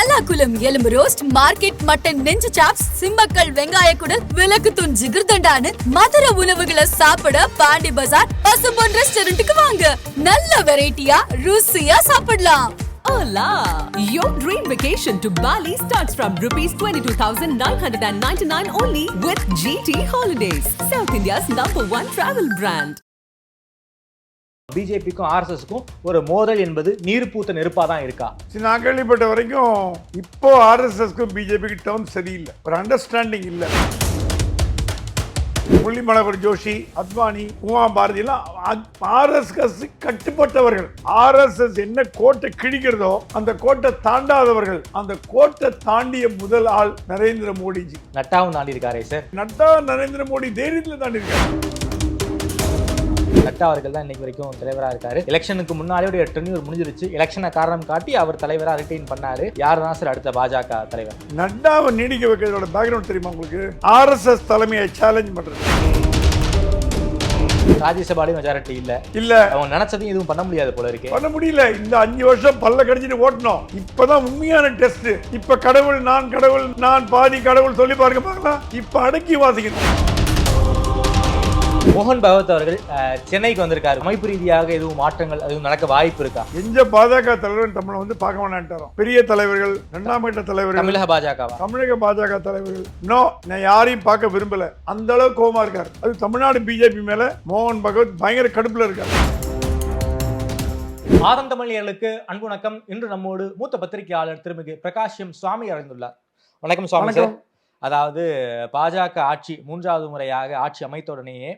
தல்லாக்குளம் எலும்பு roast market mutton நெஞ்சு chops Simmakkal வெங்காய குடல் விளக்கு தூண் ஜிகிர்தண்டானு மதுர உணவுகளை சாப்பிட பாண்டி பஜார் பசும்பொன் ரெஸ்டாரண்ட்டுக்கு வாங்க நல்ல வெரைட்டியா ருசியா சாப்பிடலாம் Hola! Your dream vacation to Bali starts from rupees 22,999 only with GT Holidays, South India's number one travel brand. பிஜேபிக்கும் ஆர்எஸ்எஸ்க்கும் ஒரு மோதல் என்பது நீர் பூத்த நெருப்பா தான் இருக்கா? சரி, நான் கேள்விப்பட்ட வரைக்கும் இப்போ ஆர்எஸ்எஸ்க்கும் பிஜேபிக்கு டேர்ம் சரியில்லை. ஒரு அண்டர்ஸ்டாண்டிங் இல்லை. முரளி மனோகர் ஜோஷி அத்வானி உமா பாரதி எல்லாம் ஆர்எஸ்எஸ் கட்டுப்பட்டவர்கள். ஆர்எஸ்எஸ் என்ன கோட்டை கிழிக்கிறதோ அந்த கோட்டை தாண்டாதவர்கள். அந்த கோட்டை தாண்டிய முதல் ஆள் நரேந்திர மோடிஜி. நட்டாவும் தாண்டி இருக்காரே சார். நட்டா நரேந்திர மோடி தைரியத்தில் தாண்டி இருக்காரு நட்டா அவர்கள் தான் இன்னைக்கு வரைக்கும் தலைவராக இருக்காரு. எலெக்ஷனுக்கு முன்னாலே டென்யூர் முடிஞ்சிருச்சு. எலெக்ஷனை காரணம் காட்டி அவர் தலைவராக ரிட்டைன் பண்ணாரு. யார் தான் சார் அடுத்த பாஜக தலைவர்? நட்டாவை நீடிக்க வைக்கிறதோட பேக்ரவுண்ட் தெரியுமா உங்களுக்கு? ஆர்எஸ்எஸ் தலைமையை சேலஞ்ச் பண்றது. ராஜ்யசபாலையும் மெஜாரிட்டி இல்ல. இல்ல. அவங்க நினைச்சதையும் எதுவும் பண்ண முடியாது போல இருக்கு. பண்ண முடியல. இந்த அஞ்சு வருஷம் பல்ல கடிச்சிட்டு ஓட்டணும். இப்பதான் உண்மையான டெஸ்ட் இப்ப கடவுள் நான் கடவுள் நான் பாதி கடவுள் சொல்லி பாருங்க பார்க்கலாம். இப்ப அடக்கி வாசிக்கணும். மோகன் பகவத் அவர்கள் சென்னைக்கு வந்திருக்காரு. அமைப்பு ரீதியாக எதுவும் மாற்றங்கள் எதுவும் நடக்க வாய்ப்பு இருக்கா? எந்த பாஜக தலைவர் தமிழை வந்து பார்க்க வேணான்ட்டாரோ பெரிய தலைவர்கள் இரண்டாம் கட்ட தலைவர்கள் தமிழக பாஜகவா? தமிழக பாஜக தலைவர்கள். நோ நான் யாரையும் பார்க்க விரும்பல. அந்த அளவு கோவமா இருக்காரு. அது தமிழ்நாடு பிஜேபி மேல மோகன் பகவத் பயங்கர கடுப்புல இருக்காரு. ஆதம் தமிழர்களுக்கு அன்பு வணக்கம். இன்று நம்மோடு மூத்த பத்திரிகையாளர் திருமிகு பிரகாஷ்யம் சுவாமி அறிந்துள்ளார் வணக்கம் சுவாமி. அதாவது பாஜக ஆட்சி மூன்றாவது முறையாக ஆட்சி அமைத்தவுடனேயே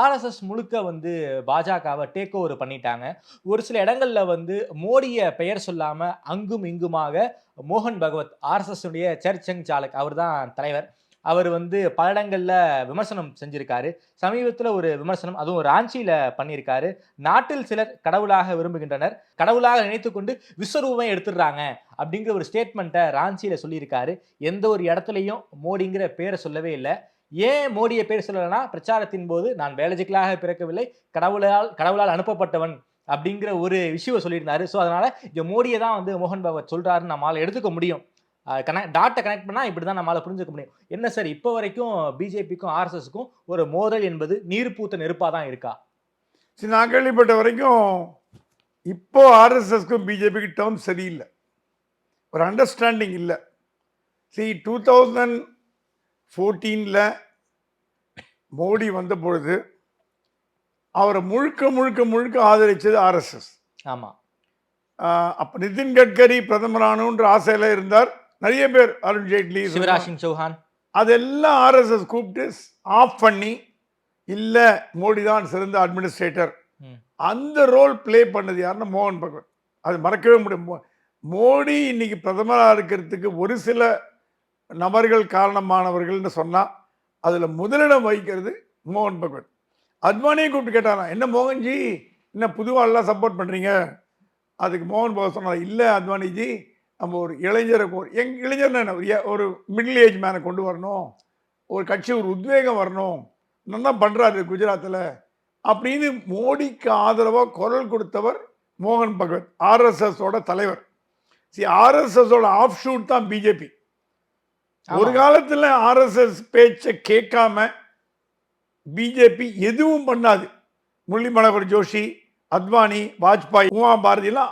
ஆர்எஸ்எஸ் முழுக்க வந்து பாஜகவை டேக் ஓவர் பண்ணிட்டாங்க. ஒரு சில இடங்களில் வந்து மோடிய பெயர் சொல்லாமல் அங்கும் இங்குமாக மோகன் பகவத் ஆர்எஸ்எஸ் உடைய சர்ச்சங் சாலக் அவர் தான் தலைவர். அவர் வந்து பல இடங்களில் விமர்சனம் செஞ்சிருக்காரு. சமீபத்தில் ஒரு விமர்சனம் அதுவும் ராஞ்சியில் பண்ணியிருக்காரு நாட்டில் சிலர் கடவுளாக விரும்புகின்றனர். கடவுளாக நினைத்துக்கொண்டு விஸ்வரூபம் எடுத்துடுறாங்க அப்படிங்கிற ஒரு ஸ்டேட்மெண்ட்டை ராஞ்சியில் சொல்லியிருக்காரு. எந்த ஒரு இடத்துலையும் மோடிங்கிற பேரை சொல்லவே இல்லை. ஏன் மோடியை பேர் சொல்லலைன்னா பிரச்சாரத்தின் போது நான் பயாலஜிக்கலாக பிறக்கவில்லை கடவுளால் கடவுளால் அனுப்பப்பட்டவன் அப்படிங்கிற ஒரு விஷயம் சொல்லியிருந்தாரு. ஸோ அதனால் இங்க மோடியை தான் வந்து மோகன் பகவத் சொல்கிறாருன்னு நம்மளால் எடுத்துக்க முடியும். கனெக்ட் டாட்டை கனெக்ட் பண்ணால் இப்படி தான் நம்மளால புரிஞ்சுக்க முடியும். என்ன சார் இப்போ வரைக்கும் பிஜேபிக்கும் ஆர்எஸ்எஸ்க்கும் ஒரு மோதல் என்பது நீர் பூத்த நெருப்பாக தான் இருக்கா? சரி, நான் கேள்விப்பட்ட வரைக்கும் இப்போ ஆர்எஸ்எஸ்க்கும் பிஜேபிக்கு டேர்ம் சரியில்லை. ஒரு அண்டர்ஸ்டாண்டிங் இல்லை. சி டூ தௌசண்ட் ஃபோர்டீனில் மோடி வந்த பொழுது அவரை முழுக்க முழுக்க முழுக்க ஆதரித்தது ஆர்எஸ்எஸ் ஆமா. அப்போ நிதின் கட்கரி பிரதமரானுன்ற ஆசையில் இருந்தார். நிறைய பேர் அருண் ஜேட்லி சிவராஜ் சிங் சௌஹான். அதெல்லாம் ஆர்எஸ்எஸ் கூப்பிட்டு ஆஃப் பண்ணி இல்லை மோடி தான் சிறந்த அட்மினிஸ்ட்ரேட்டர். அந்த ரோல் ப்ளே பண்ணது யாருன்னா மோகன் பகவத். அது மறக்கவே முடியும். மோடி இன்னைக்கு பிரதமராக இருக்கிறதுக்கு ஒரு சில நபர்கள் காரணமானவர்கள்னு சொன்னால் அதில் முதலிடம் வகிக்கிறது மோகன் பகவத். அத்வானியை கூப்பிட்டு கேட்டாராம் என்ன மோகன்ஜி? என்ன புதுவாள்லாம் சப்போர்ட் பண்ணுறீங்க அதுக்கு மோகன் பகவத் சொன்னார் இல்லை அத்வானிஜி. நம்ம ஒரு இளைஞரை ஒரு எங் இளைஞர்னா என்ன ஒரு மிடில் ஏஜ் மேனை கொண்டு வரணும். ஒரு கட்சி ஒரு உத்வேகம் வரணும். நல்லா பண்ணுறாரு குஜராத்தில் அப்படின்னு மோடிக்கு ஆதரவாக குரல் கொடுத்தவர் மோகன் பகவத் ஆர்எஸ்எஸோட தலைவர். சரி ஆர்எஸ்எஸோட ஆஃப் ஷூட் தான் பிஜேபி ஒரு காலத்தில் ஆர்எஸ்எஸ் பேச்சை கேட்காம பிஜேபி எதுவும் பண்ணாது. முரளி மனோகர் ஜோஷி அத்வானி வாஜ்பாய் உமா பாரதி எல்லாம்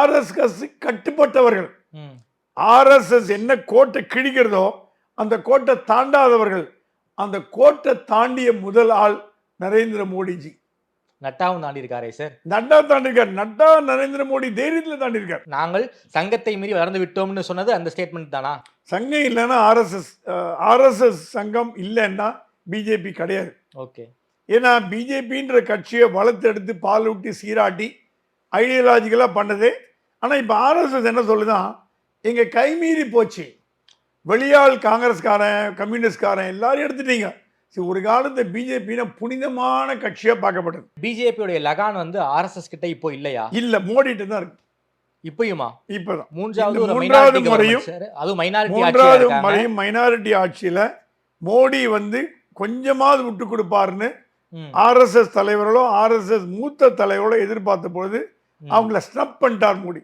ஆர்எஸ்எஸ் கட்டுப்பட்டவர்கள். ஆர்எஸ்எஸ் என்ன கோட்டை கிழிக்கிறதோ அந்த கோட்டை தாண்டாதவர்கள். அந்த கோட்டை தாண்டிய முதல் ஆள் நரேந்திர மோடிஜி. நட்டாவும் தாண்டி இருக்காரே சார். நட்டா தாண்டிருக்கார் நட்டா நரேந்திர மோடி தைரியத்தில் தாண்டிருக்கார் நாங்கள் சங்கத்தை மீறி வளர்ந்து விட்டோம்னு சொன்னது அந்த ஸ்டேட்மெண்ட் தானா? சங்கம் இல்லைன்னா ஆர்எஸ்எஸ் ஆர்எஸ்எஸ் சங்கம் இல்லைன்னா பிஜேபி கிடையாது. ஓகே. ஏன்னா பிஜேபின்ற கட்சியை வளர்த்தெடுத்து பால் ஊட்டி சீராட்டி ஐடியாலஜிக்கலாக பண்ணது. ஆனால் இப்போ ஆர்எஸ்எஸ் என்ன சொல்லுதான் எங்கள் கைமீறி போச்சு. வெளியாள் காங்கிரஸ்காரன் கம்யூனிஸ்ட்காரன் எல்லாரும் எடுத்துட்டீங்க. சரி ஒரு காலத்து பிஜேபினா புனிதமான கட்சியாக பார்க்கப்பட்டது. பிஜேபியோடைய லகான் வந்து ஆர்எஸ்எஸ் கிட்ட இப்போ இல்லையா? இல்லை மோடிட்டு தான் இருக்கு. இப்பயுமா? இப்போதான். மூன்றாவது மூன்றாவது முறையும். அதுவும் மைனாரிட்டி மூன்றாவது முறையும் மைனாரிட்டி ஆட்சியில் மோடி வந்து கொஞ்சமாவது விட்டு கொடுப்பாருன்னு ஆர்எஸ்எஸ் தலைவர்களோ ஆர்எஸ்எஸ் மூத்த தலைவர்களோ எதிர்பார்த்த பொழுது. அவங்கள ஸ்னப் பண்ணிட்டார் மோடி.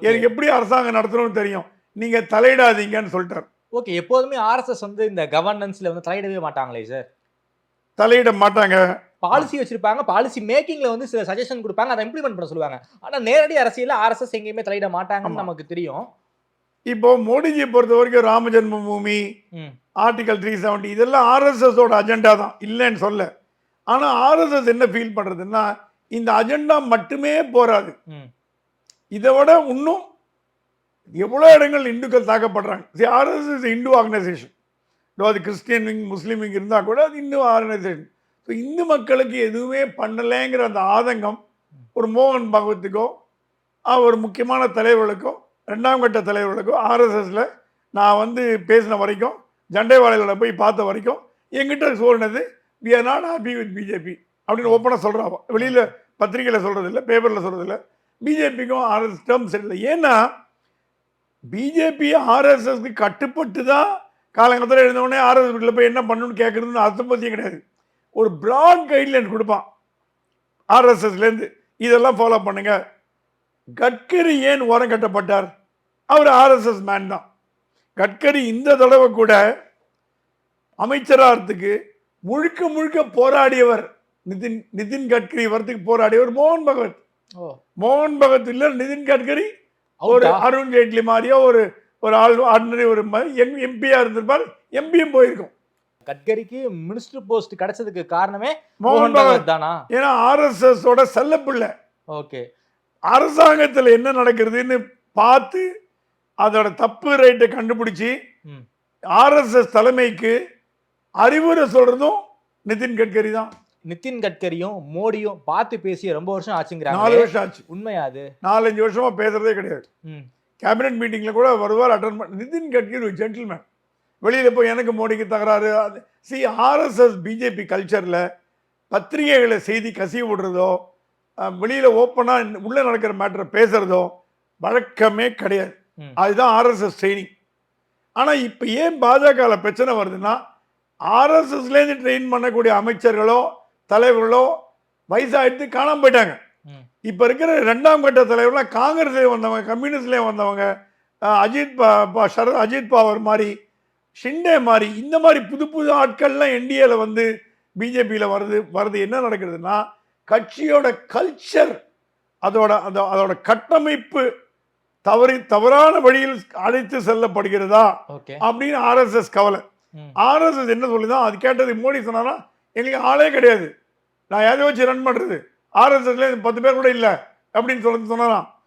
எனக்கு எப்படி அரசாங்கம் நடத்தணும்னு தெரியும். நீங்க தலையிடாதீங்கன்னு சொல்லிட்டார். ஓகே எப்போதுமே ஆர்எஸ்எஸ் வந்து இந்த கவர்னன்ஸ்ல வந்து தலையிடவே மாட்டாங்களே சார்? தலையிட மாட்டாங்க. பாலிசி வச்சிருப்பாங்க பாலிசி மேக்கிங்ல வந்து சில சஜஷன் கொடுப்பாங்க அதை இம்ப்ளிமெண்ட் பண்ண சொல்லுவாங்க. ஆனா நேரடி அரசியல்ல ஆர்எஸ்எஸ் எங்கேயுமே தலையிட மாட்டாங்கன்னு. நமக்கு தெரியும். இப்போ மோடிஜியை பொறுத்த வரைக்கும் ராம ஜென்ம பூமி ம். ஆர்டிகல் த்ரீ செவன்டி இதெல்லாம் ஆர்எஸ்எஸ் ஓட அஜெண்டா தான். இல்லைன்னு சொல்ல. ஆனா ஆர்எஸ்எஸ் என்ன ஃபீல் பண்றதுன்னா இந்த அஜெண்டா மட்டுமே போராது. இதை விட இன்னும் எவ்வளோ இடங்கள் இந்துக்கள் தாக்கப்படுறாங்க. ஆர்எஸ்எஸ் இந்து ஆர்கனைசேஷன் அது கிறிஸ்டியன் விங் முஸ்லீம் விங் இருந்தால் கூட அது இந்து ஆர்கனைசேஷன் ஸோ இந்து மக்களுக்கு எதுவுமே பண்ணலைங்கிற அந்த ஆதங்கம் ஒரு மோகன் பகவத்துக்கோ ஒரு முக்கியமான தலைவர்களுக்கோ ரெண்டாம் கட்ட தலைவர்களுக்கோ ஆர்எஸ்எஸ்ல நான் வந்து பேசின வரைக்கும் ஜண்டைவாளையில போய் பார்த்த வரைக்கும் எங்கிட்ட சொல்லினது we are not happy with BJP அப்படின்னு ஓப்பனாக சொல்கிறாங்க வெளியில் பத்திரிகையில் சொல்கிறது இல்லை பேப்பரில் சொல்கிறது இல்லை பிஜேபிக்கும் ஆர்எஸ் டேர்ம்ஸ் இல்லை. ஏன்னா பிஜேபி ஆர்எஸ்எஸ்க்கு கட்டுப்பட்டு தான் காலங்கத்தில் எழுந்தவுடனே ஆர்எஸ் வீட்டில் போய் என்ன பண்ணணும்னு கேட்குறதுன்னு அர்த்தம் பற்றியும் கிடையாது. ஒரு ப்ராட் கைட்லைன் கொடுப்பான். ஆர்எஸ்எஸ்லேருந்து இதெல்லாம் ஃபாலோ பண்ணுங்க. கட்கரி ஏன் ஓரம் கட்டப்பட்டார்? அவர் ஆர்எஸ்எஸ் மேன் தான். கட்கரி இந்த தடவை கூட அமைச்சராகிறதுக்கு முழுக்க முழுக்க போராடியவர். நிதின் நிதின் கட்கரி வரதுக்கு போராடியவர் மோகன் பகவத். மோகன் பகவத் இல்ல நிதின் கட்கரி ஒரு? அருண் ஜேட்லி மாதிரியோ ஒரு ஒரு ஆள் ஆர்டினரி ஒரு எம்பியா இருந்திருப்பார். எம்பியும் போயிருக்கும். கட்கரிக்கு மினிஸ்டர் போஸ்ட் கிடைச்சதுக்கு காரணமே மோகன் பகவத் தானா? ஏன்னா ஆர்எஸ்எஸ் ஓட செல்லப்பிள்ளை. ஓகே. அரசாங்கத்தில் என்ன நடக்கிறதுன்னு பார்த்து அதோட தப்பு ரைட்டை கண்டுபிடிச்சி. ஆர்எஸ்எஸ் தலைமைக்கு அறிவுரை சொல்றதும் நிதின் கட்கரி தான். நிதின் கட்கரியும் மோடியும் பார்த்து பேசி ரொம்ப வருஷம் நாலு ஆச்சுங்கிறாங்க வருஷம் ஆச்சு. உண்மையா அது? நாலஞ்சு வருஷமா பேசுறதே கிடையாது. கேபினெட் மீட்டிங்ல கூட வருவார் அட்டன் பண்ண நிதின் கட்கரி ஒரு ஜென்டில்மேன் வெளியில போய் எனக்கு மோடிக்கு தகராறு சி ஆர்எஸ்எஸ் பிஜேபி கல்ச்சர்ல பத்திரிகைகளை செய்தி கசிய விடுறதோ வெளியில ஓப்பனா உள்ள நடக்கிற மேட்டரை பேசுறதோ வழக்கமே கிடையாது. அதுதான் ஆர்எஸ்எஸ் ட்ரைனிங் ஆனா இப்ப ஏன் பாஜக பிரச்சனை வருதுன்னா ஆர்எஸ்எஸ்லேருந்து ட்ரெயின் பண்ணக்கூடிய அமைச்சர்களோ தலைவர்களோ வயசாயிட்டு காணாம போயிட்டாங்க. இப்ப இருக்கிற ரெண்டாம் கட்ட தலைவர்லாம் காங்கிரஸ்லேயே வந்தவங்க கம்யூனிஸ்ட்லேயே வந்தவங்க அஜித் சரத் அஜித் பவார் மாதிரி ஷிண்டே மாதிரி இந்த மாதிரி புது புது ஆட்கள்லாம் என்டிஏல வந்து பிஜேபியில் வருது வருது என்ன நடக்கிறதுனா கட்சியோட கல்ச்சர் அதோட அந்த அதோட கட்டமைப்பு தவறி தவறான வழியில் அழைத்து செல்லப்படுகிறதா அப்படின்னு ஆர்எஸ்எஸ் கவலை. ஆர்எஸ்எஸ் என்ன சொல்லுதான்? அது கேட்டது மோடி சொன்னாரா? எங்களுக்கு ஆளே கிடையாது. நான் எதை வச்சு ரன் பண்ணுறது ஆர்எஸ்எஸ்ல பத்து பேர் கூட இல்லை அப்படின்னு சொல்லி சொன்னாராம்.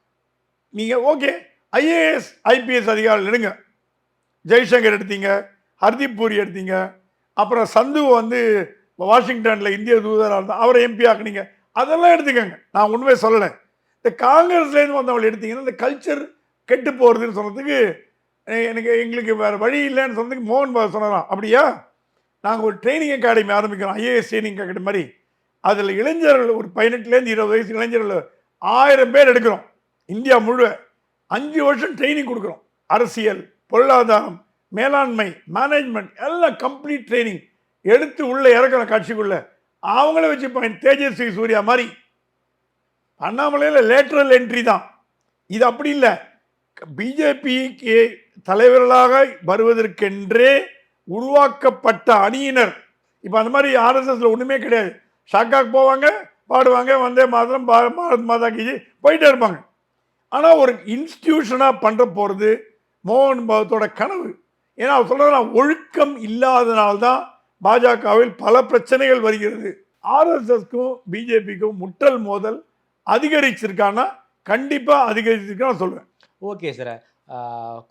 நீங்கள் ஓகே. ஐஏஎஸ் ஐபிஎஸ் அதிகாரிகள் எடுங்க. ஜெய்சங்கர் எடுத்தீங்க ஹர்தீப் பூரி எடுத்தீங்க. அப்புறம் சந்து வந்து வாஷிங்டனில் இந்திய தூதராக இருந்தால் அவரை எம்பி ஆக்குனீங்க. அதெல்லாம் எடுத்துக்கங்க. நான் உண்மையை சொல்லலை. இந்த காங்கிரஸ்லேருந்து வந்தவங்களை எடுத்தீங்கன்னா இந்த கல்ச்சர் கெட்டு போகிறதுன்னு சொன்னதுக்கு எனக்கு எங்களுக்கு வேறு வழி இல்லைன்னு சொன்னதுக்கு மோகன் பாபு சொன்னாராம். அப்படியா? நாங்கள் ஒரு ட்ரைனிங் அகாடமி ஆரம்பிக்கிறோம். ஐஏஎஸ் ட்ரைனிங் அகாடமி மாதிரி. அதில் இளைஞர்கள் ஒரு பதினெட்டுலேருந்து இருபது வயசு இளைஞர்கள் ஆயிரம் பேர் எடுக்கிறோம். இந்தியா முழுவ. அஞ்சு வருஷம் ட்ரைனிங் கொடுக்குறோம். அரசியல் பொருளாதாரம் மேலாண்மை மேனேஜ்மெண்ட் எல்லாம் கம்ப்ளீட் ட்ரைனிங் எடுத்து உள்ளே இறக்குற காட்சிக்குள்ளே. அவங்கள வச்சு தேஜஸ்வி சூர்யா மாதிரி. அண்ணாமலையில் லேட்ரல் என்ட்ரி தான். இது அப்படி இல்லை. பிஜேபிக்கு தலைவர்களாக வருவதற்கென்றே உருவாக்கப்பட்ட அணியினர். இப்போ அந்த மாதிரி ஆர்எஸ்எஸ்ல ஒன்றுமே கிடையாது. ஷாக்காக்கு போவாங்க பாடுவாங்க வந்தே மாதம் பா- பாரத் மாதா கிஜி போயிட்டே இருப்பாங்க. ஆனால் ஒரு இன்ஸ்டிடியூஷனாக பண்ணுற போகிறது மோகன் பகத்தோட கனவு. ஏன்னா அவர் சொல்கிறா ஒழுக்கம் இல்லாதனால்தான் பாஜகவில் பல பிரச்சனைகள் வருகிறது. ஆர்எஸ்எஸ்க்கும் பிஜேபிக்கும் முட்டல் மோதல் அதிகரிச்சிருக்கான்னா கண்டிப்பாக அதிகரிச்சிருக்கான்னு நான் சொல்லுவேன் ஓகே சார்.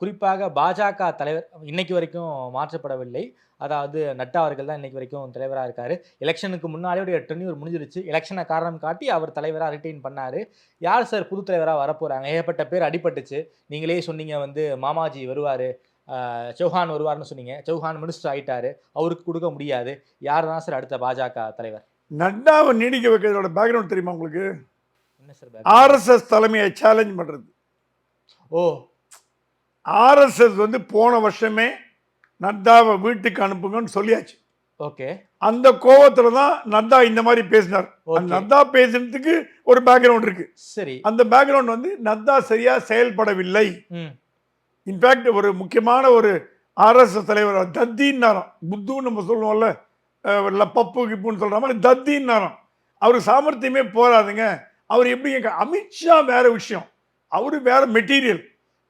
குறிப்பாக பாஜக தலைவர் இன்னைக்கு வரைக்கும் மாற்றப்படவில்லை. அதாவது நட்டா அவர்கள் தான் இன்னைக்கு வரைக்கும் தலைவராக இருக்காரு. எலெக்ஷனுக்கு முன்னாடியோடைய டென்யூர் முடிஞ்சிருச்சு. எலெக்ஷனை காரணம் காட்டி அவர் தலைவராக ரிட்டைன் பண்ணாரு. யார் சார் புது தலைவராக வரப்போறாங்க? ஏகப்பட்ட பேர் அடிபட்டுச்சு. நீங்களே சொன்னீங்க வந்து மாமாஜி வருவார் சௌஹான் வருவார்னு சொன்னீங்க. சௌஹான் மினிஸ்டர் ஆயிட்டாரு. அவருக்கு கொடுக்க முடியாது. யார் தான் சார் அடுத்த பாஜக தலைவர்? நட்டாவை நீடிக்க வைக்கிறதோட பேக்ரவுண்ட் தெரியுமா உங்களுக்கு? என்ன சார் ஆர்எஸ்எஸ் தலைமையை சேலஞ்ச் பண்ணுறது ஓ ஆர்எஸ்எஸ் வந்து போன வருஷமே நட்டாவை வீட்டுக்கு அனுப்புங்கன்னு சொல்லியாச்சு. ஓகே. அந்த கோவத்துல தான் நத்தா இந்த மாதிரி பேசினார். நத்தா பேசுனதுக்கு ஒரு பேக்ரவுண்ட் இருக்கு. சரி. அந்த பேக்ரவுண்ட் வந்து நத்தா சரியா செயல்படவில்லை. இன்ஃபேக்ட் ஒரு முக்கியமான ஒரு ஆர்எஸ்எஸ் தலைவர் தத்தின்னாராம். புத்துன்னு நம்ம சொல்லுவோம்ல பப்பு கிப்புன்னு சொல்ற மாதிரி தத்தின்னாராம். அவருக்கு சாமர்த்தியமே போராதுங்க. அவர் எப்படி அமித்ஷா வேற விஷயம். அவரு வேற மெட்டீரியல்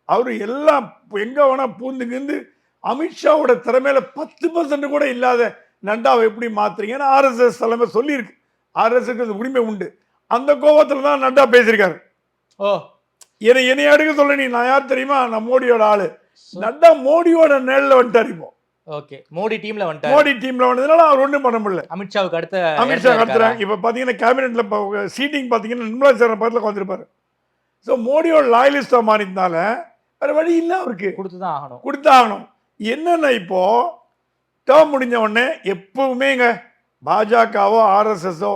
அவரு எல்லாம் எங்க வேணா பூந்து கிந்து அமித்ஷாவோட திறமையில பத்து பர்சன்ட் கூட இல்லாத நட்டாவை எப்படி மாத்துறீங்கன்னு ஆர்எஸ்எஸ் தலைமை சொல்லியிருக்கு. ஆர்எஸ்எஸ் உரிமை உண்டு. அந்த கோபத்துல தான் நட்டா பேசியிருக்காரு. ஓ. என்னை என்னை அடுக்க சொல்ல நீ? நான் யார் தெரியுமா? நான் மோடியோட ஆளு. நட்டா மோடியோட நேரில் வந்துட்டார் இப்போ. ஓகே. மோடி டீம்ல வந்துட்டாரு. மோடி டீம்ல வந்ததுனால அவர் ஒன்றும் பண்ண முடியல. அமித்ஷாவுக்கு அடுத்த அமித்ஷா? நடத்துறாங்க இப்போ பார்த்தீங்கன்னா கேபினெட்ல சீட்டிங் பார்த்தீங்கன்னா நிர்மலா சீதாராமன் பக்கத்தில் உட்காந்துருப்பாரு ஸோ மோடியோட லாயலிஸ்டாக மாறினால வேற வழி இல்லை அவருக்கு. கொடுத்துதான் ஆகணும். கொடுத்தாகணும் என்னென்ன இப்போ டேர்ம் முடிஞ்ச உடனே எப்பவுமேங்க பாஜகவோ ஆர்எஸ்எஸோ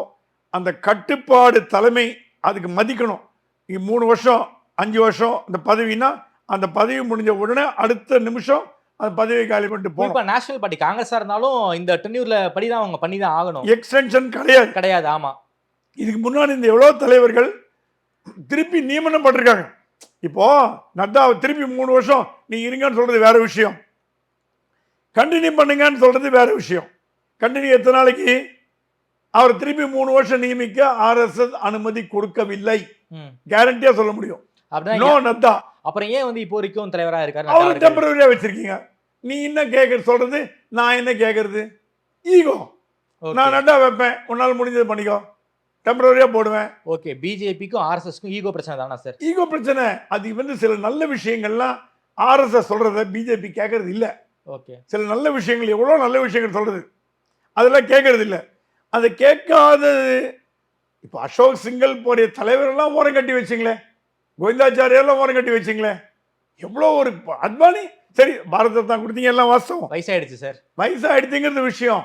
அந்த கட்டுப்பாடு தலைமை அதுக்கு மதிக்கணும். இங்க மூணு வருஷம் அஞ்சு வருஷம் அந்த பதவினா அந்த பதவி முடிஞ்ச உடனே அடுத்த நிமிஷம் அந்த பதவியை காலி பண்ணிட்டு போகணும். குறிப்பா நேஷனல் பார்ட்டி காங்கிரஸா இருந்தாலும் இந்த டென்யூர்ல படிதான் அவங்க பண்ணி தான் ஆகணும். எக்ஸ்டென்ஷன் கிடையாது. கிடையாது ஆமா. இதுக்கு முன்னாடி இந்த எவ்வளோ தலைவர்கள் திருப்பி நியமனம் பண்ணிருக்காங்க இப்போ நட்டா திருப்பி மூணு வருஷம் நீ இருங்கன்னு சொல்றது வேற விஷயம். கண்டினியூ பண்ணுங்கன்னு சொல்றது வேற விஷயம். கண்டினியூ எத்தனை நாளைக்கு? அவர் திருப்பி மூணு வருஷம் நியமிக்க ஆர்எஸ்எஸ் அனுமதி கொடுக்கவில்லை. கேரண்டியா சொல்ல முடியும். நோ அப்புறம் ஏன் வந்து இப்போ வரைக்கும் தலைவரா இருக்காரு அவர் டெம்பரரியா வச்சிருக்கீங்க. நீ என்ன கேட்கறது சொல்றது? நான் என்ன கேட்கறது ஈகோ நான் நட்டா வைப்பேன். உன்னால் முடிஞ்சது பண்ணிக்கோ. டெம்பரரியா போடுவேன். ஓகே பிஜேபிக்கும் ஆர்எஸ்எஸ்க்கும் ஈகோ பிரச்சனை தானா சார் ஈகோ பிரச்சனை. அது வந்து சில நல்ல விஷயங்கள்லாம் ஆர்எஸ்எஸ் சொல்றத பிஜேபி கேட்கறது இல்ல. ஓகே சில நல்ல விஷயங்கள் எவ்வளோ நல்ல விஷயங்கள் சொல்றது? அதெல்லாம் கேட்கறது இல்ல. அதை கேட்காதது. இப்போ அசோக் சிங்கல் போடைய தலைவரெல்லாம் ஓரம் கட்டி வச்சிங்களே கோவிந்தாச்சாரியெல்லாம் ஓரம் கட்டி வச்சிங்களே எவ்வளோ ஒரு அத்வானி? சரி பாரத தான் கொடுத்தீங்க எல்லாம் வாஸ்தவம். வயசாயிடுச்சு சார் வயசாகிடுச்சுங்கிறது விஷயம்.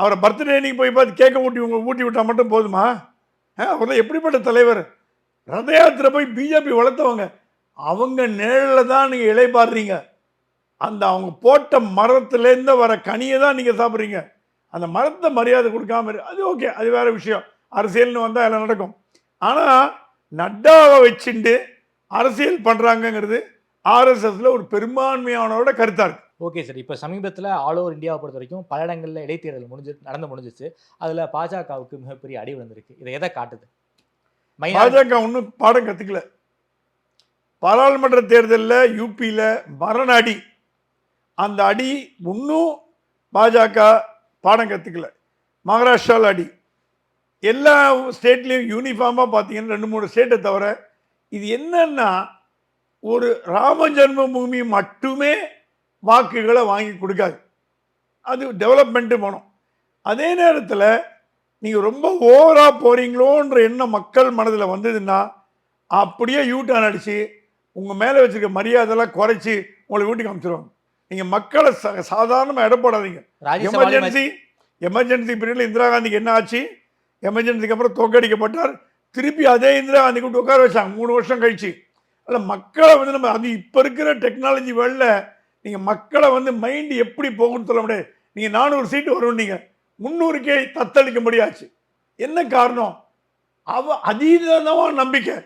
அவரை பர்த்டே நீங்க போய் பார்த்து கேட்க ஊட்டி ஊட்டி விட்டா மட்டும் போதுமா? அவர்லாம் எப்படிப்பட்ட தலைவர்? ரத யாத்திரை போய் பிஜேபி வளர்த்தவங்க. அவங்க நிழலில் தான் நீங்கள் இலைப்பாடுறீங்க அந்த அவங்க போட்ட மரத்துலேருந்து வர கனியை தான் நீங்கள் சாப்பிட்றீங்க. அந்த மரத்தை மரியாதை கொடுக்காம அது ஓகே அது வேற விஷயம். அரசியல்னு வந்தால் எல்லாம் நடக்கும். ஆனால் நட்டாவை வச்சுட்டு அரசியல் பண்ணுறாங்கங்கிறது ஆர்எஸ்எஸில் ஒரு பெரும்பான்மையானோட கருத்தாக இருக்குது ஓகே சார். இப்போ சமீபத்தில் ஆல் ஓவர் இந்தியாவை பொறுத்த வரைக்கும் பல இடங்களில் இடைத்தேர்தல் முடிஞ்சு நடந்து முடிஞ்சிச்சு. அதில் பாஜகவுக்கு மிகப்பெரிய அடி விழுந்திருக்கு. இதை எதை காட்டுது? பாஜக ஒன்றும் பாடம் கற்றுக்கல பாராளுமன்ற தேர்தலில் யூபியில் மரண அடி. அந்த அடி இன்னும் பாஜக பாடம் கற்றுக்கல மகாராஷ்டிராவில் அடி. எல்லா ஸ்டேட்லேயும் யூனிஃபார்மாக பார்த்தீங்கன்னா ரெண்டு மூணு ஸ்டேட்டை தவிர இது என்னன்னா ஒரு ராம ஜென்ம பூமி மட்டுமே வாக்குகளை வாங்கி கொடுக்காது. அது டெவலப்மெண்ட்டு போகணும். அதே நேரத்தில் நீங்கள் ரொம்ப ஓவராக போகிறீங்களோன்ற எண்ணம் மக்கள் மனதில் வந்ததுன்னா அப்படியே யூ டர்ன் அடித்து உங்கள் மேலே வச்சிருக்க மரியாதைலாம் குறைச்சி உங்களை வீட்டுக்கு அனுப்பிச்சிருவாங்க. நீங்கள் மக்களை ச சாதாரணமாக இடம் போடாதீங்க. ராஜ்யசபா எமர்ஜென்சி எமர்ஜென்சி பீரியடில் இந்திரா காந்திக்கு என்ன ஆச்சு? எமர்ஜென்சிக்கு அப்புறம் தோக்கடிக்கப்பட்டார் திருப்பி அதே இந்திரா காந்தி கூப்பிட்டு உட்கார வச்சாங்க. மூணு வருஷம் கழிச்சு. அதில் மக்களை வந்து நம்ம அது இப்போ இருக்கிற டெக்னாலஜி வேர்ல்டில் நீங்கள் மக்களை வந்து மைண்டு எப்படி போகும்னு சொல்ல முடியாது. நீங்கள் நானூறு சீட்டு வரும் நீங்கள் முந்நூறுக்கே தத்தளிக்கும்படியாச்சு. என்ன காரணம்? அவ அதீதமான நம்பிக்கை.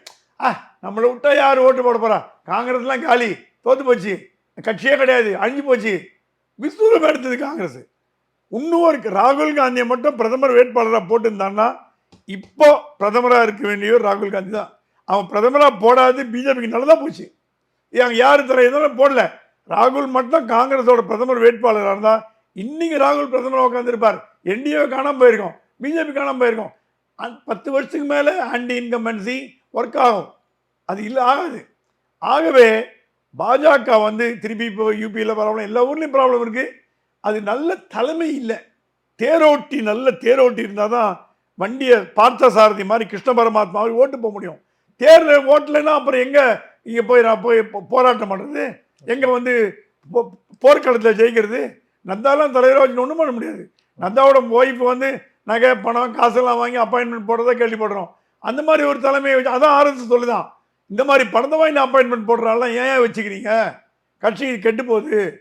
ஆ நம்மளை விட்டா யார் ஓட்டு போட போகிறா காங்கிரஸ்லாம் காலி. தோத்து போச்சு. கட்சியே கிடையாது. அழிஞ்சு போச்சு. விஸ்வரம் எடுத்தது காங்கிரஸ். இன்னும் ராகுல் காந்தியை மட்டும் பிரதமர் வேட்பாளராக போட்டிருந்தான்னா இப்போ பிரதமராக இருக்க வேண்டியவர் ராகுல் காந்தி தான். அவன் பிரதமராக போடாது பிஜேபிக்கு நல்லதா போச்சு. ஏன் யார் தர இதெல்லாம் போடல. ராகுல் மட்டும் காங்கிரஸோட பிரதமர் வேட்பாளராக இருந்தால் இன்றைக்கி ராகுல் பிரதமர் உட்காந்துருப்பார் என்டிஏ காணாமல் போயிருக்கோம். பிஜேபி காணாம போயிருக்கோம். பத்து வருஷத்துக்கு மேலே ஆன்டி இன்கம்பன்சி ஒர்க் ஆகும். அது இல்லை ஆகாது. ஆகவே பாஜக வந்து திருப்பி இப்போ யூபியில் ப்ராப்ளம் எல்லா ஊர்லேயும் ப்ராப்ளம் இருக்குது அது நல்ல தலைமை இல்லை. தேரோட்டி நல்ல தேரோட்டி இருந்தால் தான் வண்டியை பார்த்த சாரதி மாதிரி கிருஷ்ண பரமாத்மா மாதிரி ஓட்டு போக முடியும். தேர் ஓட்டலைன்னா அப்புறம் எங்கே இங்கே போய் நான் போய் போ- போராட்டம் பண்ணுறது எங்கே வந்து போ- போர்க்களத்தில் ஜெயிக்கிறது? நந்தாலாம் தலைவராக வச்சு ஒன்றும் பண்ண முடியாது. நந்தாவோட ஒய்ஃப் வந்து நகை பணம் காசெல்லாம் வாங்கி அப்பாயின்மெண்ட் போடுறதா கேள்விப்படுறோம். அந்த மாதிரி ஒரு தலைமையை வச்சு அதான் ஆர்எஸ் சொல்லுதான். இந்த மாதிரி பணத்தை வாங்கி அப்பாயின்மெண்ட் போடுறாலாம் ஏன் வச்சுக்கிறீங்க? கட்சி கெட்டு போகுது.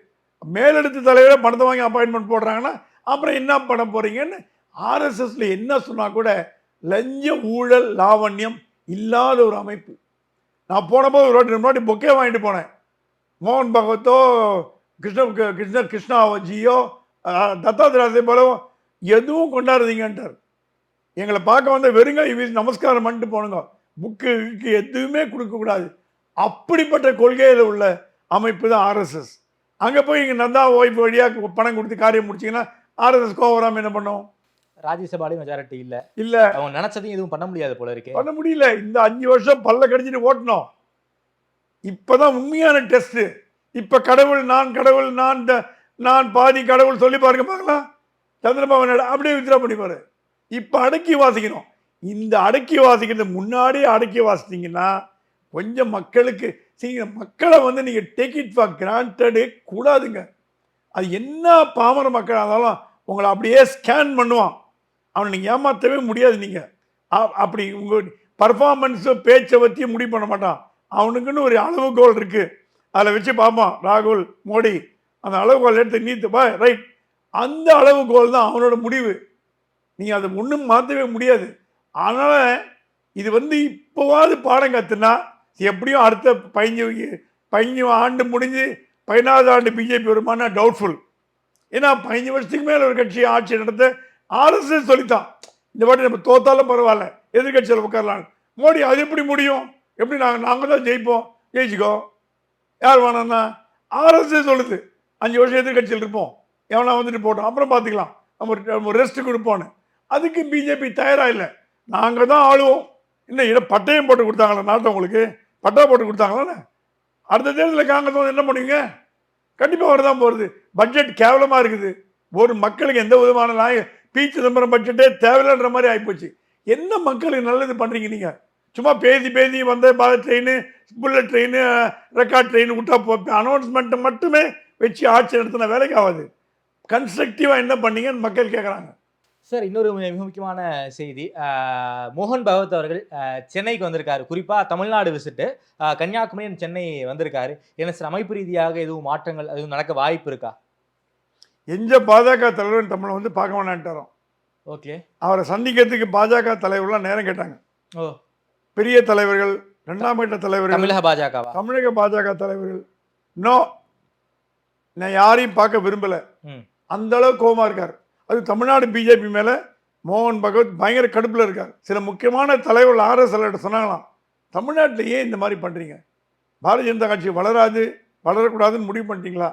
மேலெடுத்து தலைவரை பணத்தை வாங்கி அப்பாயின்மெண்ட் போடுறாங்கன்னா அப்புறம் என்ன பண்ண போகிறீங்கன்னு ஆர்எஸ்எஸில் என்ன சொன்னால் கூட லஞ்ச ஊழல் லாவண்யம் இல்லாத ஒரு அமைப்பு. நான் போனபோது ஒரு வாட்டி முன்னாடி பொக்கே வாங்கிட்டு போனேன். மோகன் பகவத்தோ கிருஷ்ண கிருஷ்ண கிருஷ்ணாஜியோ அஹ், தத்தாத்திராசை போலவோ எதுவும் கொண்டாடுறீங்கன்ட்டார் எங்களை பார்க்க வந்த வெறுங்க வீசி நமஸ்காரம் பண்ணிட்டு போனுங்க புக்கு கிக்கு எதுவுமே கொடுக்கக்கூடாது அப்படிப்பட்ட கொள்கையில் உள்ள அமைப்பு தான் ஆர்எஸ்எஸ் அங்கே போய் இங்கே நந்தா ஓய்வு வழியாக பணம் கொடுத்து காரியம் முடிச்சிங்கன்னா ஆர்எஸ்எஸ் கோவம் வராம என்ன பண்ணோம்? ராஜ்யசபாலையும் மெஜாரிட்டி இல்ல. இல்லை. அவங்க நினைச்சதையும் எதுவும் பண்ண முடியாது போல இருக்கு. பண்ண முடியல. இந்த அஞ்சு வருஷம் பல்ல கடிச்சிட்டு ஓட்டணும். இப்பதான் உண்மையான டெஸ்ட் இப்ப கடவுள் நான் கடவுள் நான் நான் பாதி கடவுள் சொல்லி பாருங்க பார்க்கலாம். சந்திரபாபு நாயுடு அப்படியே வித்ரா பண்ணி இப்போ அடக்கி வாசிக்கணும். இந்த அடக்கி வாசிக்கிறது முன்னாடியே அடக்கி வாசித்தீங்கன்னா கொஞ்சம் மக்களுக்கு சரி மக்களை வந்து நீங்கள் டேக் இட் ஃபார் கிராண்டடு கூடாதுங்க. அது என்ன பாமர மக்கள் இருந்தாலும் உங்களை அப்படியே ஸ்கேன் பண்ணுவான். அவனை நீங்கள் ஏமாற்றவே முடியாது நீங்கள் அப்படி உங்கள் பர்ஃபார்மன்ஸு பேச்சை பற்றி முடிவு பண்ண மாட்டான். அவனுக்குன்னு ஒரு அளவுகோல் இருக்குது அதில் வச்சு பார்ப்போம் ராகுல் மோடி அந்த அளவுகோல் எடுத்து நீத்து பா ரைட். அந்த அளவுகோல் தான் அவனோட முடிவு. நீங்கள் அதை ஒன்றும் மாற்றவே முடியாது. அதனால் இது வந்து இப்போவாது பாடம் கற்றுனா எப்படியும் அடுத்த பதினஞ்சு பதினஞ்சு ஆண்டு முடிஞ்சு பதினாறு ஆண்டு பிஜேபி வருமானா டவுட்ஃபுல் ஏன்னா பதினஞ்சு வருஷத்துக்கு மேலே ஒரு கட்சி ஆட்சி நடத்த ஆர்எஸ்எஸ் சொல்லித்தான். இந்த வாட்டி நம்ம தோத்தாலும் பரவாயில்ல. எதிர்கட்சியில் உட்காரலாம். மோடி அது எப்படி முடியும்? எப்படி நாங்கள் நாங்கள் தான் ஜெயிப்போம்? ஜெயிச்சுக்கோ. யார் வேணாம்னா ஆர்எஸ்எஸ் சொல்லுது. அஞ்சு வருஷம் எதிர்கட்சியில் இருப்போம். எவனா வந்துட்டு போட்டோம். அப்புறம் பார்த்துக்கலாம். நம்ம நம்ம ரெஸ்ட் கொடுப்போன்னு அதுக்கு பிஜேபி தயாராக இல்லை. நாங்கள் தான் ஆளுவோம். இன்னும் இடம் பட்டயம் போட்டு கொடுத்தாங்களா? நாட்டை உங்களுக்கு பட்டா போட்டு கொடுத்தாங்களாண்ணே அடுத்த தேர்தலில் காங்கிரஸ் வந்து என்ன பண்ணுவீங்க? கண்டிப்பாக வரதான் போகிறது பட்ஜெட் கேவலமாக இருக்குது. ஒரு மக்களுக்கு எந்த விதமான நாய பி சிதம்பரம் பட்ஜெட்டே தேவையில்லைன்ற மாதிரி ஆகிப்போச்சு என்ன மக்களுக்கு நல்லது பண்ணுறீங்க நீங்கள் சும்மா பேசி பேசி வந்த train bullet train record train விட்டா போ அனௌன்ஸ்மெண்ட்டை மட்டுமே வச்சு ஆட்சி நடத்தின வேலைக்கு ஆகாது. கன்ஸ்ட்ரக்டிவாக என்ன பண்ணீங்கன்னு மக்கள் கேட்குறாங்க சார் இன்னொரு மிக முக்கியமான செய்தி. மோகன் பகவத் அவர்கள் சென்னைக்கு வந்திருக்காரு. குறிப்பா தமிழ்நாடு விசிட்டு கன்னியாகுமரி சென்னை வந்திருக்காரு. என்ன சார் அமைப்பு ரீதியாக எதுவும் மாற்றங்கள் எதுவும் நடக்க வாய்ப்பு இருக்கா? எந்த பாஜக தலைவரும் தமிழை வந்து பார்க்க வேணான்ட்டாரோம். ஓகே. அவரை சந்திக்கிறதுக்கு பாஜக தலைவர்லாம் நேரம் கேட்டாங்க. ஓ. பெரிய தலைவர்கள் ரெண்டாம் கட்ட தலைவர்கள் தமிழக பாஜகவா? தமிழக பாஜக தலைவர்கள். நோ நான் யாரையும் பார்க்க விரும்பல. அந்த அளவு கோவமா இருக்கார். அது தமிழ்நாடு பிஜேபி மேல மோகன் பகவத் பயங்கர கடுப்புல இருக்கார். சில முக்கியமான தலைவர்கள் ஆர்எஸ் சொன்னாங்களாம் தமிழ்நாட்டில் ஏன் இந்த மாதிரி பண்றீங்க. பாரதிய ஜனதா கட்சி வளராது வளரக்கூடாதுன்னு முடிவு பண்ணிட்டீங்களா?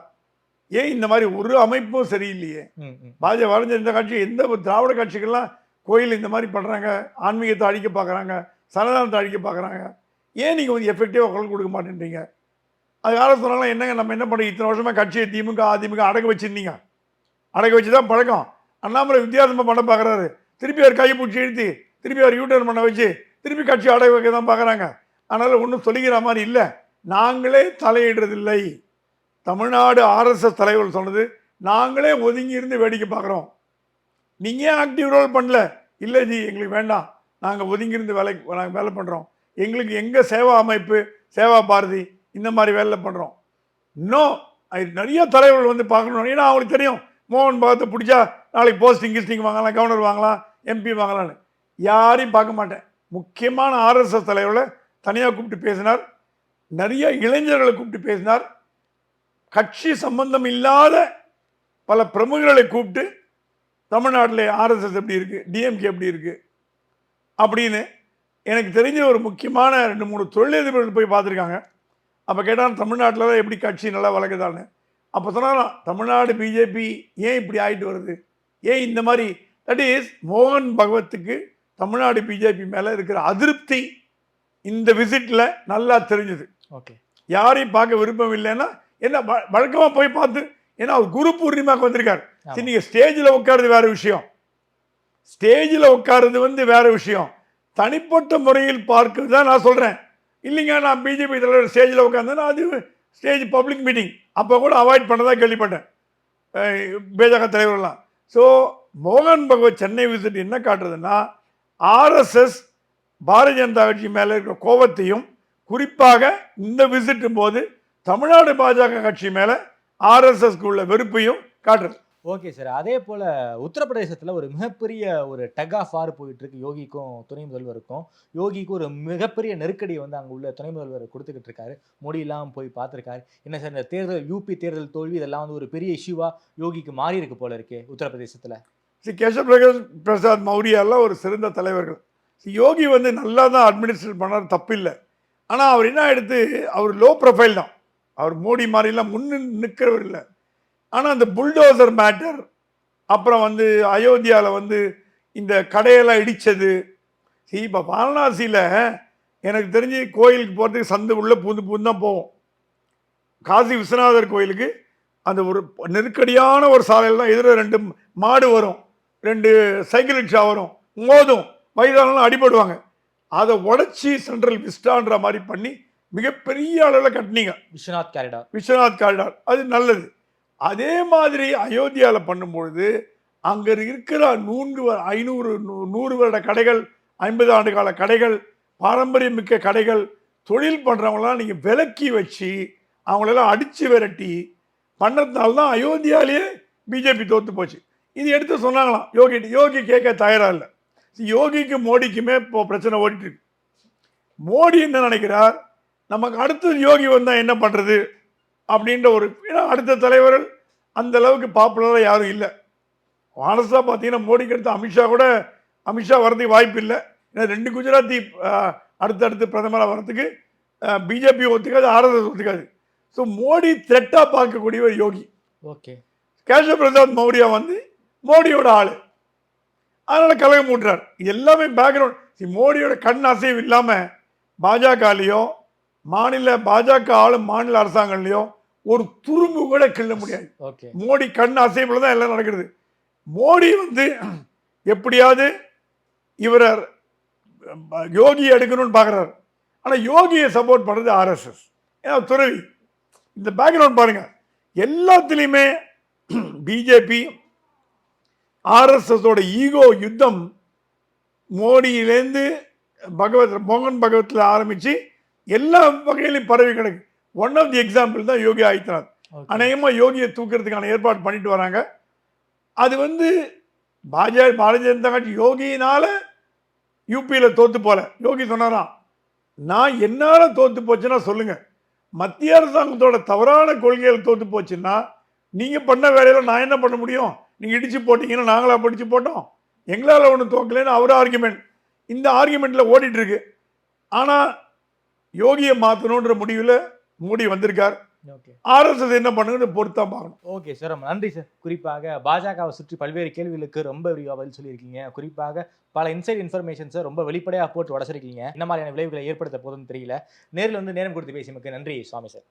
ஏன் இந்த மாதிரி ஒரு அமைப்பும் சரியில்லையே. பாஜக பாரதிய ஜனதா கட்சி எந்த திராவிட கட்சிகள்லாம் கோயில் இந்த மாதிரி பண்ணுறாங்க ஆன்மீகத்தை அழிக்க பார்க்குறாங்க சன்னதானத்தை அழிக்க பார்க்குறாங்க. ஏன் நீங்கள் வந்து எஃபெக்டிவாக குரல் கொடுக்க மாட்டேன்றீங்க? அது யாரும் சொன்னாலும் என்னங்க நம்ம என்ன பண்ணுறோம் இத்தனை வருஷமாக கட்சியை திமுக அதிமுக அடக்க வச்சிருந்தீங்க? அடக்க வச்சு தான் பழக்கம். அண்ணாமலை வித்தியாசமாக பண்ண பார்க்குறாரு. திருப்பி அவர் கையை பிடிச்சி இழுத்து திருப்பி அவர் யூட்டர்ன் பண்ண வச்சு திருப்பி கட்சி அடக்க வைக்க தான் பார்க்குறாங்க. அதனால் ஒன்றும் சொல்லிக்கிற மாதிரி இல்லை. நாங்களே தலையிடுறதில்லை. தமிழ்நாடு ஆர்எஸ்எஸ் தலைவர் சொன்னது நாங்களே ஒதுங்கி இருந்து வேடிக்கை பார்க்குறோம். நீங்கள் ஏன் ஆக்டிவ் ரோல் பண்ணல? இல்லை ஜி எங்களுக்கு வேண்டாம். நாங்கள் ஒதுங்கியிருந்து வேலை நாங்கள் வேலை பண்ணுறோம் எங்களுக்கு எங்கள் சேவா அமைப்பு சேவா பாரதி இந்த மாதிரி வேலை பண்ணுறோம் இன்னும் அது நிறைய தலைவர்கள் வந்து பார்க்கணும். ஏன்னா அவங்களுக்கு தெரியும். மோகன் பகத்தை பிடிச்சா நாளைக்கு போஸ்டிங் கிஸ்டிங் வாங்கலாம் கவர்னர் வாங்கலாம் எம்பி வாங்கலாம்னு. யாரையும் பார்க்க மாட்டேன். முக்கியமான ஆர்எஸ்எஸ் தலைவர்களை தனியாக கூப்பிட்டு பேசினார். நிறைய இளைஞர்களை கூப்பிட்டு பேசினார். கட்சி சம்பந்தம் இல்லாத பல பிரமுகர்களை கூப்பிட்டு தமிழ்நாட்டில் ஆர்எஸ்எஸ் எப்படி இருக்குது டிஎம்கே எப்படி இருக்குது அப்படின்னு எனக்கு தெரிஞ்ச ஒரு முக்கியமான ரெண்டு மூணு தொழிலதிபர்கள் போய் பார்த்துருக்காங்க. அப்போ கேட்டால் தமிழ்நாட்டில் தான் எப்படி கட்சி நல்லா வளர்க்குதான்னு. அப்போ சொன்னாலும் தமிழ்நாடு பிஜேபி ஏன் இப்படி ஆயிட்டு வருது? ஏன் இந்த மாதிரி? தட் இஸ் மோகன் பகவத்துக்கு தமிழ்நாடு பிஜேபி மேலே இருக்கிற அதிருப்தி இந்த விசிட்டில் நல்லா தெரிஞ்சுது. ஓகே. யாரையும் பார்க்க விருப்பம் இல்லைன்னா என்ன வ- வழக்கமா போய் பார்த்து ஏன்னா அவர் குரு பூர்ணிமாக்கு வந்திருக்கார். நீங்கள் ஸ்டேஜில் உட்காருது வேற விஷயம். ஸ்டேஜில் உட்காருது வந்து வேறு விஷயம். தனிப்பட்ட முறையில் பார்க்கிறது தான் நான் சொல்கிறேன் இல்லைங்க நான் பிஜேபி தலைவர் ஸ்டேஜில் உட்காந்தேன்னா அது ஸ்டேஜ் பப்ளிக் மீட்டிங் அப்போ கூட அவாய்ட் பண்ணதாக கேள்விப்பட்டேன். பேஜக பாஜக தலைவர்கள்லாம். ஸோ மோகன் பகவத் சென்னை விசிட் என்ன காட்டுறதுன்னா ஆர்எஸ்எஸ் பாரதிய ஜனதா கட்சி மேலே இருக்கிற கோபத்தையும் குறிப்பாக இந்த விசிட்டும் போது தமிழ்நாடு பாஜக கட்சி மேலே ஆர்எஸ்எஸ்க்கு உள்ள வெறுப்பையும் காட்டுறது. Okay sir. அதே போல் உத்தரப்பிரதேசத்தில் ஒரு மிகப்பெரிய ஒரு டக் ஆஃப் ஆர் போயிட்டுருக்கு. யோகிக்கும் துணை முதல்வருக்கும். யோகிக்கும் ஒரு மிகப்பெரிய நெருக்கடியை வந்து அங்கே உள்ள துணை முதல்வர் கொடுத்துக்கிட்டு இருக்காரு. மோடி இல்லாமல் போய் பார்த்துருக்காரு. என்ன சார் இந்த தேர்தல் யூபி தேர்தல் தோல்வி இதெல்லாம் வந்து ஒரு பெரிய இஷ்யூவாக யோகிக்கு மாறி இருக்கு போல இருக்கு உத்தரப்பிரதேசத்தில்? ஸ்ரீ கேசவ பிரகாஷ் பிரசாத் மௌரியாலாம் ஒரு சிறந்த தலைவர்கள். ஸ்ரீ யோகி வந்து நல்லா தான் அட்மினிஸ்ட்ரேட் பண்ணார் தப்பில்லை. ஆனால் அவர் என்ன எடுத்து அவர் லோ ப்ரொஃபைல் தான். அவர் மோடி மாதிரிலாம் முன்னு நிற்கிறவர் இல்லை. ஆனால் அந்த புல்டோசர் மேட்டர் அப்புறம் வந்து அயோத்தியாவில் வந்து இந்த கடையெல்லாம் இடித்தது இப்போ வாரணாசியில் எனக்கு தெரிஞ்சு கோயிலுக்கு போகிறதுக்கு சந்து உள்ள பூந்து பூந்து தான் போவோம். காசி விஸ்வநாதர் கோயிலுக்கு அந்த ஒரு நெருக்கடியான ஒரு சாலையில் தான் எதிர ரெண்டு மாடு வரும். ரெண்டு சைக்கிள் ரிக்ஷா வரும். மோதும். வயதானவங்களும் அடிபடுவாங்க. அதை உடச்சி சென்ட்ரல் விஸ்டான்ற மாதிரி பண்ணி மிகப்பெரிய அளவில் கட்டினீங்க. விஸ்வநாத் கேரிடார் விஸ்வநாத் காரிடார் அது நல்லது. அதே மாதிரி அயோத்தியாவில் பண்ணும்பொழுது அங்கே இருக்கிற நூன்று ஐநூறு நூறு வருட கடைகள் ஐம்பது ஆண்டு கால கடைகள் பாரம்பரியமிக்க கடைகள் தொழில் பண்ணுறவங்களாம் நீங்கள் விலக்கி வச்சு அவங்களெல்லாம் அடித்து விரட்டி பண்ணதுனால தான் அயோத்தியாலேயே பிஜேபி தோற்று போச்சு. இது எடுத்து சொன்னாங்களாம் யோகி யோகி கேட்க தயாராக இல்லை. யோகிக்கு மோடிக்குமே இப்போ பிரச்சனை ஓடிட்டுருக்கு மோடி என்ன நினைக்கிறார்? நமக்கு அடுத்தது யோகி வந்தால் என்ன பண்ணுறது அப்படின்ற ஒரு ஏன்னா அடுத்த தலைவர்கள் அந்த அளவுக்கு பாப்புலராக யாரும் இல்லை. ஆனஸ்டாக பார்த்தீங்கன்னா மோடிக்கு அடுத்து அமித்ஷா கூட அமித்ஷா வரதுக்கு வாய்ப்பு இல்லை. ஏன்னா ரெண்டு குஜராத்தி அடுத்தடுத்து பிரதமராக வரதுக்கு பிஜேபி ஒத்துக்காது ஆர்எஸ்எஸ் ஒத்துக்காது. ஸோ மோடி த்ரெட்டாக பார்க்கக்கூடிய ஒரு யோகி. ஓகே. கேசவ பிரசாத் மௌரியா வந்து மோடியோட ஆள். அதனால் கலகம் மூட்டுறார். இது எல்லாமே பேக்ரவுண்ட் மோடியோட கண் அசைவு இல்லாமல் பாஜகலையோ மாநில பாஜக ஆளும் மாநில அரசாங்கங்களையோ ஒரு துரும்பு கூட கிள்ள முடியாது. ஓகே. மோடி கண் அசைவில் தான் எல்லாம் நடக்கிறது மோடி வந்து எப்படியாவது இவரை யோகி எடுக்கணும்னு பார்க்குறாரு ஆனால் யோகியை சப்போர்ட் பண்ணுறது ஆர்எஸ்எஸ் ஏன்னா துறவி. இந்த பேக்ரவுண்ட் பாருங்க. எல்லாத்துலேயுமே பிஜேபி ஆர்எஸ்எஸோட ஈகோ யுத்தம் மோடியிலேருந்து பகவத் மோகன் பகவத்தில் ஆரம்பித்து எல்லா வகையிலையும் பரவி கிடக்கு. ஒன் ஆஃப் தி எக்ஸாம்பிள் தான் யோகி ஆதித்யநாத். அநேகமாக யோகியை தூக்கிறதுக்கான ஏற்பாடு பண்ணிட்டு வராங்க. அது வந்து பாஜக பாரதிய ஜனதா கட்சி யோகியினால யூபியில் தோத்து போல. யோகி சொன்னாராம் நான் என்னால் தோத்து போச்சுன்னா சொல்லுங்க. மத்திய அரசாங்கத்தோட தவறான கொள்கைகள் தோத்து போச்சுன்னா நீங்கள் பண்ண வேலையில நான் என்ன பண்ண முடியும்? நீங்கள் இடிச்சு போட்டீங்கன்னா நாங்களா படிச்சு போட்டோம். எங்களால் ஒன்றும் தோக்கலைன்னு அவர் ஆர்குமெண்ட் இந்த ஆர்குமெண்ட்டில் ஓடிட்டு இருக்கு. ஆனால் யோகியை மாற்றணுன்ற முடிவில் மோடி வந்திருக்கார். ஆர்எஸ்எஸ் என்ன பண்ணுன்னு பொறுத்தா பார்க்கணும். ஓகே சார் ரொம்ப நன்றி சார். குறிப்பாக பாஜகவை சுற்றி பல்வேறு கேள்விகளுக்கு ரொம்ப விரிவாக பதில் சொல்லியிருக்கீங்க. குறிப்பாக பல இன்சைட் இன்ஃபர்மேஷன்ஸை ரொம்ப வெளிப்படையாக போட்டு உடச்சிருக்கீங்க. என்ன மாதிரியான விளைவுகளை ஏற்படுத்த போதுன்னு தெரியல. நேரில் வந்து நேரம் கொடுத்து பேசியமைக்கு நன்றி சுவாமி சார்.